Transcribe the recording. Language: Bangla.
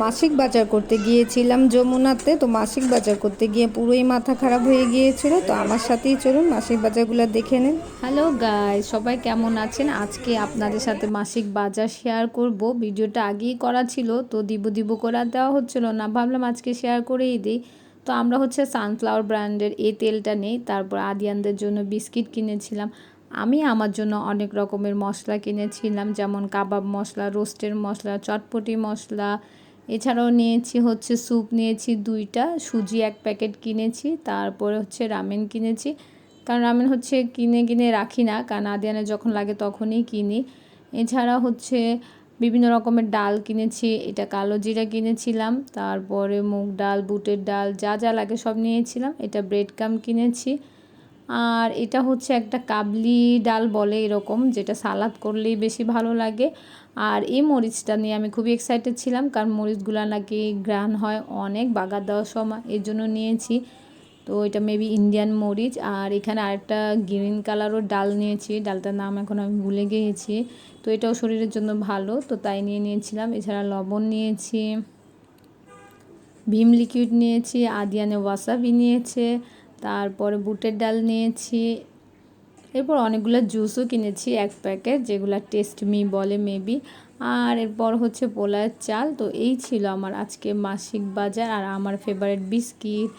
মাসিক বাজার করতে গিয়েছিলাম যমুনাতে, তো মাসিক বাজার করতে গিয়ে পুরোই মাথা খারাপ হয়ে গিয়েছিল, তো আমার সাথেই চলুন মাসিক বাজারগুলো দেখে নেন। হ্যালো গাই সবাই কেমন আছেন? আজকে আপনাদের সাথে মাসিক বাজার শেয়ার করব। ভিডিওটা আগেই করা ছিল, তো দিব দিব করে দেওয়া হচ্ছিল না, ভাবলাম আজকে শেয়ার করেই দিই। তো আমরা হচ্ছে সানফ্লাওয়ার ব্র্যান্ডের এই তেলটা নেই, তারপর আদিয়ানদের জন্য বিস্কিট কিনেছিলাম। আমি আমার জন্য অনেক রকমের মশলা কিনেছিলাম, যেমন কাবাব মশলা রোস্টের মশলা, চটপটি মশলা এছাড়াও নিয়েছি হচ্ছে স্যুপ, নিয়েছি দুইটা, সুজি এক প্যাকেট কিনেছি, তারপরে হচ্ছে রামেন কিনেছি। কারণ রামেন হচ্ছে কিনে কিনে রাখি না, কারণ আদিয়ানে যখন লাগে তখনই কিনি। এছাড়া হচ্ছে বিভিন্ন রকমের ডাল কিনেছি, এটা কালো জিরা কিনেছিলাম, তারপরে মুগ ডাল, বুটের ডাল, যা যা লাগে সব নিয়েছিলাম। এটা ব্রেড কাম কিনেছি। আর এটা হচ্ছে একটা কাবলি ডাল বলে এরকম, যেটা সালাদ করলেই বেশি ভালো লাগে। আর এই মরিচটা নিয়ে আমি খুবই এক্সাইটেড ছিলাম, কারণ মরিচগুলো নাকি গ্রান হয় অনেক, বাগার দেওয়ার সময় এর জন্য নিয়েছি। তো এটা মেবি ইন্ডিয়ান মরিচ, আর এখানে আরেকটা গ্রিন কালারও ডাল নিয়েছি, ডালটার নাম এখন আমি ভুলে গিয়েছি। তো এটাও শরীরের জন্য ভালো, তো তাই নিয়ে নিয়েছিলাম। এছাড়া লবণ নিয়েছি, ভীম লিকুইড নিয়েছি, আদিয়ানে ওয়াসাবি নিয়েছে তারপরে বুটের ডাল নিয়েছি। এরপর অনেকগুলো জুসও কিনেছি এক প্যাকেট, যেগুলো টেস্ট মি বলে মেবি। আর এরপর হচ্ছে পোলার চাল। তো এই ছিল আমার আজকে মাসিক বাজার আর আমার ফেভারিট বিস্কিট।